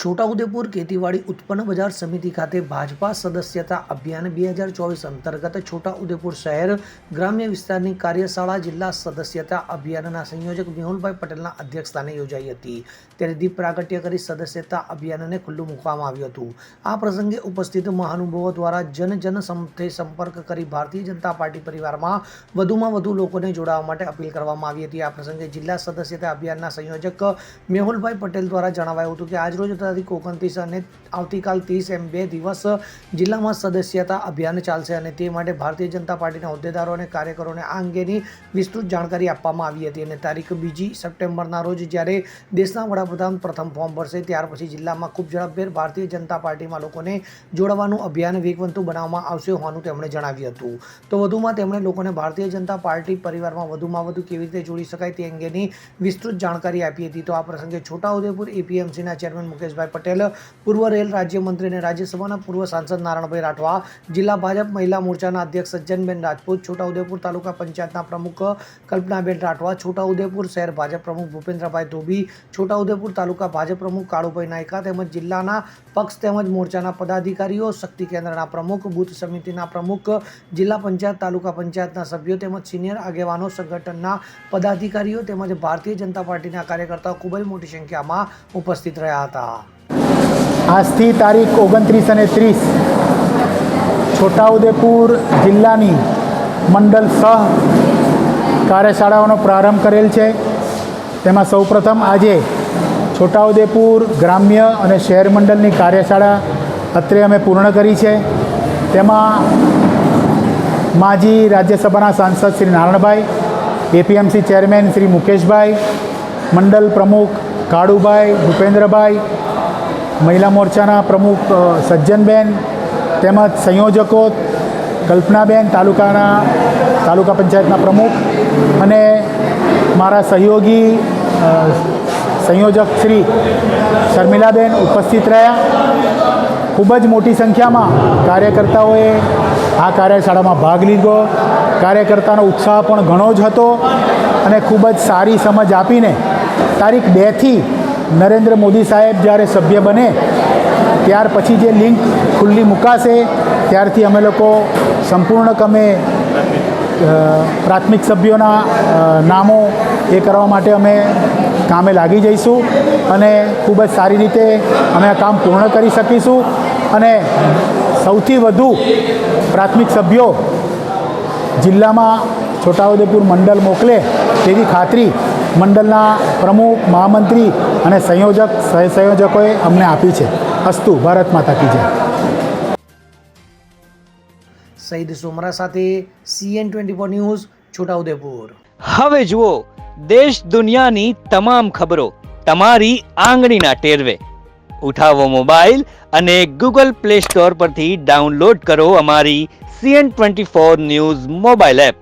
છોટાઉદેપુર ખેતીવાડી ઉત્પન્ન બજાર સમિતિ ખાતે ભાજપા સદસ્યતા અભિયાન બે હજાર ચોવીસ અંતર્ગત છોટાઉદેપુર શહેર ગ્રામ્ય વિસ્તારની કાર્યશાળા જિલ્લા સદસ્યતા અભિયાનના સંયોજક મેહુલભાઈ પટેલના અધ્યક્ષસ્થાને યોજાઈ હતી. ત્યારે દીપ પ્રાગટ્ય કરી સદસ્યતા અભિયાનને ખુલ્લું મૂકવામાં આવ્યું હતું. આ પ્રસંગે ઉપસ્થિત મહાનુભાવો દ્વારા જન જન સાથે સંપર્ક કરી ભારતીય જનતા પાર્ટી પરિવારમાં વધુમાં વધુ લોકોને જોડાવા માટે અપીલ કરવામાં આવી હતી. આ પ્રસંગે જિલ્લા સદસ્યતા અભિયાનના સંયોજક મેહુલભાઈ પટેલ દ્વારા જણાવાયું હતું કે આજરોજ તારીખ ઓગણત્રીસ અને આવતીકાલ ત્રીસ એમ બે દિવસ જિલ્લામાં સદસ્યતા અભિયાન ચાલશે અને તે માટે ભારતીય જનતા પાર્ટીના હોદ્દેદારો અને કાર્યકરોને આ અંગેની વિસ્તૃત જાણકારી આપવામાં આવી હતી અને તારીખ બીજી સપ્ટેમ્બરના રોજ જ્યારે દેશના વડાપ્રધાન પ્રથમ ફોર્મ ભરશે ત્યાર પછી જિલ્લામાં ખૂબ ઝડપભેર ભારતીય જનતા પાર્ટીમાં લોકોને જોડવાનું અભિયાન વેગવંતુ બનાવવામાં આવશે હોવાનું તેમણે જણાવ્યું હતું. તો વધુમાં તેમણે લોકોને ભારતીય જનતા પાર્ટી પરિવારમાં વધુમાં વધુ કેવી રીતે જોડી શકાય તે અંગેની વિસ્તૃત જાણકારી આપી હતી. તો આ પ્રસંગે છોટાઉદેપુર એપીએમસીના ચેરમેન મુકેશભાઈ પટેલ, પૂર્વ રેલ રાજ્યમંત્રી અને રાજ્યસભાના પૂર્વ સાંસદ નારાયણભાઈ રાઠવા, જિલ્લા ભાજપ મહિલા મોરચાના અધ્યક્ષ સજ્જનબેન રાજપૂત, છોટાઉદેપુર તાલુકા પંચાયતના પ્રમુખ કલ્પનાબેન રાઠવા, છોટાઉદેપુર શહેર ભાજપ પ્રમુખ ભૂપેન્દ્રભાઈ ધોબી, છોટાઉદેપુર તાલુકા ભાજપ પ્રમુખ કાળુભાઈ નાયકા તેમજ જિલ્લાના પક્ષ તેમજ મોરચાના પદાધિકારીઓ, શક્તિ કેન્દ્રના પ્રમુખ, બુથ સમિતિના પ્રમુખ, જિલ્લા પંચાયત, તાલુકા પંચાયતના સભ્યો તેમજ સિનિયર આગેવાનો, સંગઠનના પદાધિકારીઓ તેમજ ભારતીય જનતા પાર્ટીના કાર્યકર્તાઓ ખૂબ જ મોટી સંખ્યામાં ઉપસ્થિત રહ્યા હતા. આજથી તારીખ ઓગણત્રીસ અને ત્રીસ છોટાઉદેપુર જિલ્લાની મંડળ સહ કાર્યશાળાઓનો પ્રારંભ કરેલ છે. તેમાં સૌપ્રથમ આજે છોટાઉદેપુર ગ્રામ્ય અને શહેર મંડળની કાર્યશાળા અત્રે અમે પૂર્ણ કરી છે. તેમાં માજી રાજ્યસભાના સાંસદ શ્રી નારણભાઈ, એપીએમસી ચેરમેન શ્રી મુકેશભાઈ મંડળ પ્રમુખ કાળુભાઈ, ભૂપેન્દ્રભાઈ મહિલા મોરચાના પ્રમુખ સજ્જનબેન તેમજ સંયોજકો કલ્પનાબેન તાલુકાના, તાલુકા પંચાયતના પ્રમુખ અને મારા સહયોગી સંયોજક શ્રી શર્મિલાબેન ઉપસ્થિત રહ્યા. ખૂબ જ મોટી સંખ્યામાં કાર્યકર્તાઓએ આ કાર્યશાળામાં ભાગ લીધો. કાર્યકર્તાનો ઉત્સાહ પણ ઘણો જ હતો અને ખૂબ જ સારી સમજ આપીને તારીખ બેથી નરેન્દ્ર મોદી સાહેબ જ્યારે સભ્ય બને, ત્યાર પછી જે લિંક ખુલ્લી મુકાશે, ત્યારથી અમે લોકો સંપૂર્ણકમે કમે પ્રાથમિક સભ્યોના નામો એ કરવા માટે અમે કામે લાગી જઈશું અને ખૂબ જ સારી રીતે અમે આ કામ પૂર્ણ કરી શકીશું. અને સૌથી વધુ પ્રાથમિક સભ્યો જિલ્લામાં છોટાઉદેપુર મંડળ મોકલે તેવી ખાતરી મંડળના પ્રમુખ મહામંત્રી અને સંયોજક સંયોજકોએ અમને આપી છે. અસ્તુ ભારત માતા કી જય. સઈદ સોમરા સાથે CN twenty four news Chhotaudepur. હવે જુઓ દેશ દુનિયાની તમામ ખબરો તમારી આંગળીના ટેરવે. ઉઠાવો મોબાઈલ અને ગૂગલ પ્લે સ્ટોર પરથી ડાઉનલોડ કરો અમારી CN twenty four news mobile app.